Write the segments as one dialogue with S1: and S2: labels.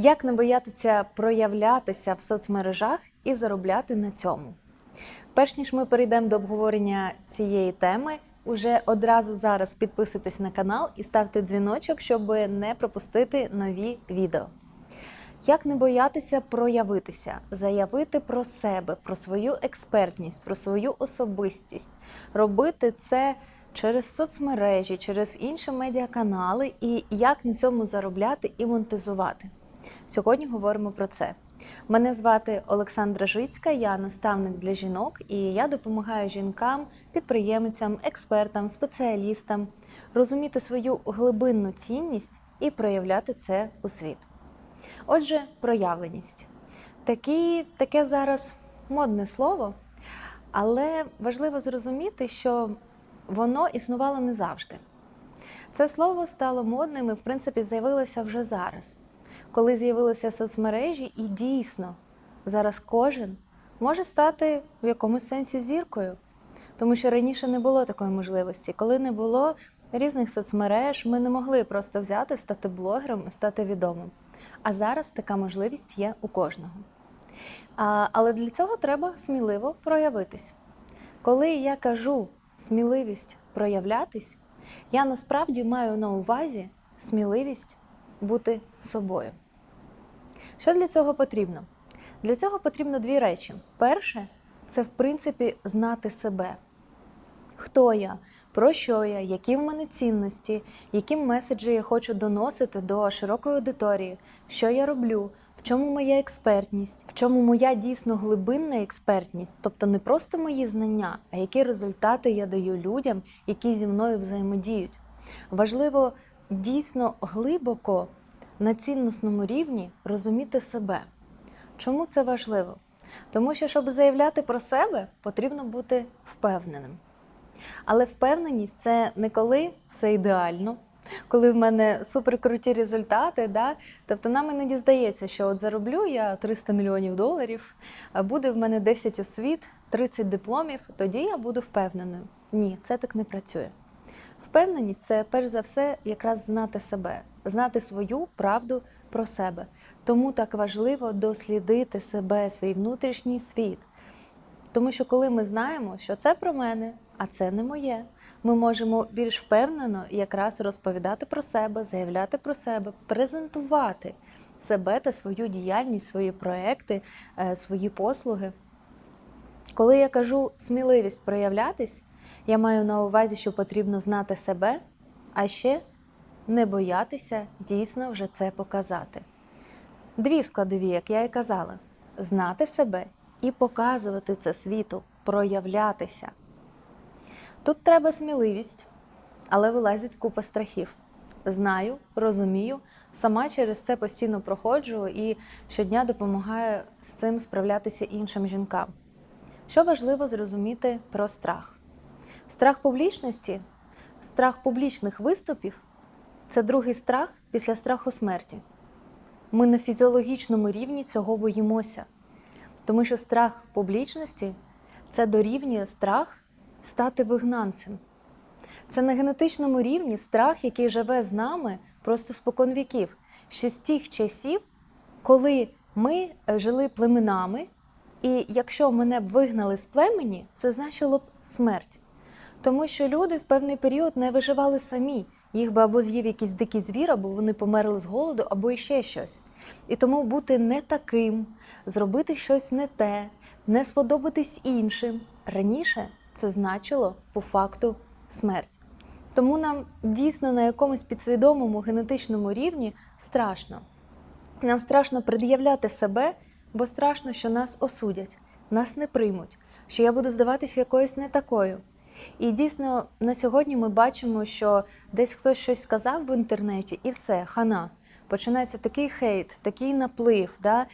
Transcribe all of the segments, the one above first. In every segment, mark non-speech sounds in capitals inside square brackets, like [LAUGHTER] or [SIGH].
S1: Як не боятися проявлятися в соцмережах і заробляти на цьому? Перш ніж ми перейдемо до обговорення цієї теми, уже одразу зараз підписуйтесь на канал і ставте дзвіночок, щоб не пропустити нові відео. Як не боятися проявитися, заявити про себе, про свою експертність, про свою особистість, робити це через соцмережі, через інші медіаканали, і як на цьому заробляти і монетизувати. Сьогодні говоримо про це. Мене звати Олександра Жицька, я наставник для жінок, і я допомагаю жінкам, підприємцям, експертам, спеціалістам розуміти свою глибинну цінність і проявляти це у світ. Отже, проявленість. Такі, таке зараз модне слово, але важливо зрозуміти, що воно існувало не завжди. Це слово стало модним і, в принципі, з'явилося вже зараз, коли з'явилися соцмережі, і дійсно зараз кожен може стати в якомусь сенсі зіркою, тому що раніше не було такої можливості. Коли не було різних соцмереж, ми не могли просто взяти, стати блогером і стати відомим. А зараз така можливість є у кожного. А, але для цього треба сміливо проявитись. Коли я кажу сміливість проявлятись, я насправді маю на увазі сміливість бути собою. Що для цього потрібно? Для цього потрібно дві речі. Перше це, в принципі, знати себе. Хто я, про що я, які в мене цінності, які меседжі я хочу доносити до широкої аудиторії, що я роблю, в чому моя експертність, в чому моя дійсно глибинна експертність, тобто не просто мої знання, а які результати я даю людям, які зі мною взаємодіють. Важливо дійсно глибоко на цінносному рівні розуміти себе. Чому це важливо? Тому що, щоб заявляти про себе, потрібно бути впевненим. Але впевненість це не коли все ідеально, коли в мене суперкруті результати. Да? Тобто нам іноді здається, що от зароблю я 300 мільйонів доларів, а буде в мене 10 освіт, 30 дипломів, тоді я буду впевненою. Ні, це так не працює. Впевненість це перш за все якраз знати себе, знати свою правду про себе. Тому так важливо дослідити себе, свій внутрішній світ. Тому що коли ми знаємо, що це про мене, а це не моє, ми можемо більш впевнено якраз розповідати про себе, заявляти про себе, презентувати себе та свою діяльність, свої проекти, е, свої послуги. Коли я кажу сміливість проявлятись, я маю на увазі, що потрібно знати себе, а ще не боятися дійсно вже це показати. Дві складові, як я і казала: знати себе і показувати це світу, проявлятися. Тут треба сміливість, але вилазить купа страхів. Знаю, розумію, сама через це постійно проходжу і щодня допомагаю з цим справлятися іншим жінкам. Що важливо зрозуміти про страх? Страх публічності, страх публічних виступів це другий страх після страху смерті. Ми на фізіологічному рівні цього боїмося, тому що страх публічності це дорівнює страх стати вигнанцем. Це на генетичному рівні страх, який живе з нами просто спокон віків, ще з тих часів, коли ми жили племенами, і якщо мене б вигнали з племені, це значило б смерть. Тому що люди в певний період не виживали самі. Їх би або з'їв якийсь дикий звір, або вони померли з голоду, або іще щось. І тому бути не таким, зробити щось не те, не сподобатись іншим раніше це значило по факту смерть. Тому нам дійсно на якомусь підсвідомому генетичному рівні страшно. Нам страшно пред'являти себе, бо страшно, що нас осудять, нас не приймуть, що я буду здаватися якоюсь не такою. І дійсно на сьогодні ми бачимо, що десь хтось щось сказав в інтернеті, і все, хана. Починається такий хейт, такий наплив. Да?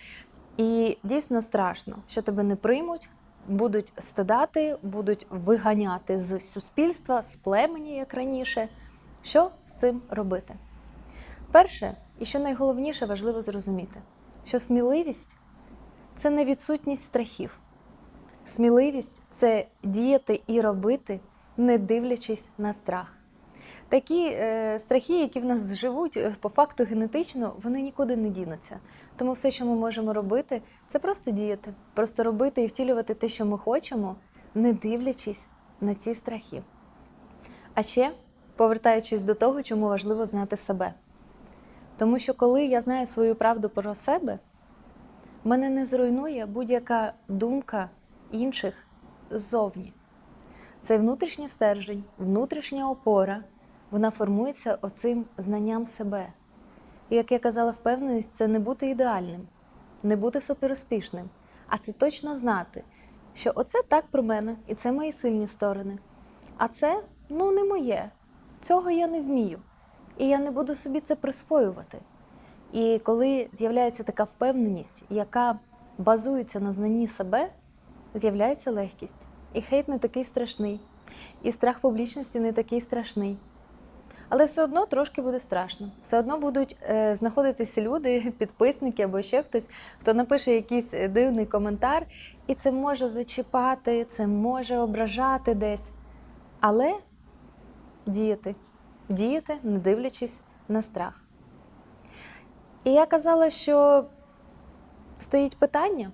S1: І дійсно страшно, що тебе не приймуть, будуть стидати, будуть виганяти з суспільства, з племені, як раніше. Що з цим робити? Перше, і що найголовніше важливо зрозуміти, що сміливість це не відсутність страхів. Сміливість це діяти і робити, не дивлячись на страх. Такі е, страхи, які в нас живуть е, по факту генетично, вони нікуди не дінуться. Тому все, що ми можемо робити, це просто діяти, просто робити і втілювати те, що ми хочемо, не дивлячись на ці страхи. А ще повертаючись до того, чому важливо знати себе. Тому що коли я знаю свою правду про себе, мене не зруйнує будь-яка думка інших ззовні. Цей внутрішній стержень, внутрішня опора, вона формується оцим знанням себе. І як я казала, впевненість це не бути ідеальним, не бути суперуспішним, а це точно знати, що оце так про мене, і це мої сильні сторони. А це ну не моє. Цього я не вмію. І я не буду собі це присвоювати. І коли з'являється така впевненість, яка базується на знанні себе, з'являється легкість. І хейт не такий страшний, і страх публічності не такий страшний. Але все одно трошки буде страшно. Все одно будуть е, знаходитися люди, [LAUGHS] підписники або ще хтось, хто напише якийсь дивний коментар, і це може зачіпати, це може ображати десь. Але діяти, діяти, не дивлячись на страх. І я казала, що стоїть питання,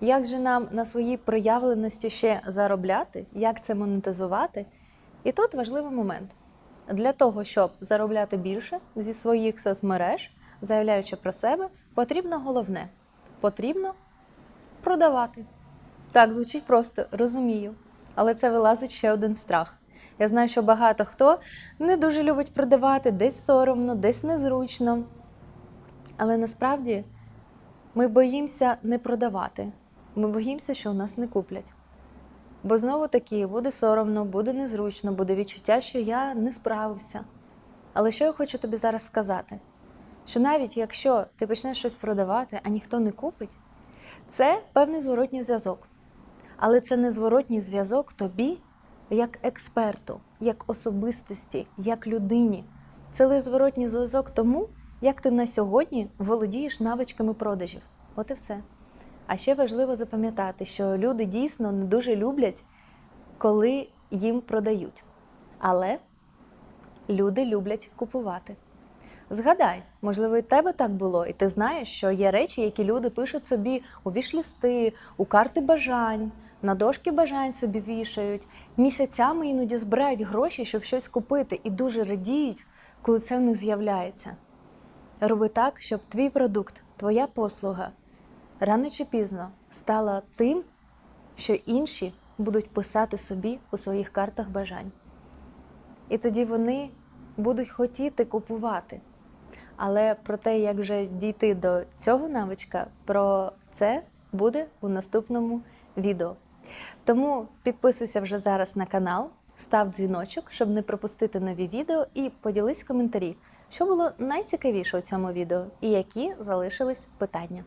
S1: як же нам на своїй проявленості ще заробляти, як це монетизувати. І тут важливий момент. Для того, щоб заробляти більше зі своїх соцмереж, заявляючи про себе, потрібно головне потрібно продавати. Так, звучить просто, розумію. Але це вилазить ще один страх. Я знаю, що багато хто не дуже любить продавати, десь соромно, десь незручно. Але насправді ми боїмося не продавати. Ми боїмося, що у нас не куплять. Бо знову таки буде соромно, буде незручно, буде відчуття, що я не справився. Але що я хочу тобі зараз сказати? Що навіть якщо ти почнеш щось продавати, а ніхто не купить, це певний зворотній зв'язок. Але це не зворотній зв'язок тобі як експерту, як особистості, як людині. Це лише зворотній зв'язок тому, як ти на сьогодні володієш навичками продажів. От і все. А ще важливо запам'ятати, що люди дійсно не дуже люблять, коли їм продають. Але люди люблять купувати. Згадай, можливо, і тебе так було, і ти знаєш, що є речі, які люди пишуть собі у вішлісти, у карти бажань, на дошки бажань собі вішають, місяцями іноді збирають гроші, щоб щось купити, і дуже радіють, коли це в них з'являється. Роби так, щоб твій продукт, твоя послуга рано чи пізно стала тим, що інші будуть писати собі у своїх картах бажань. І тоді вони будуть хотіти купувати. Але про те, як вже дійти до цього навичка, про це буде у наступному відео. Тому підписуйся вже зараз на канал, став дзвіночок, щоб не пропустити нові відео, і поділись в коментарі, що було найцікавіше у цьому відео і які залишились питання.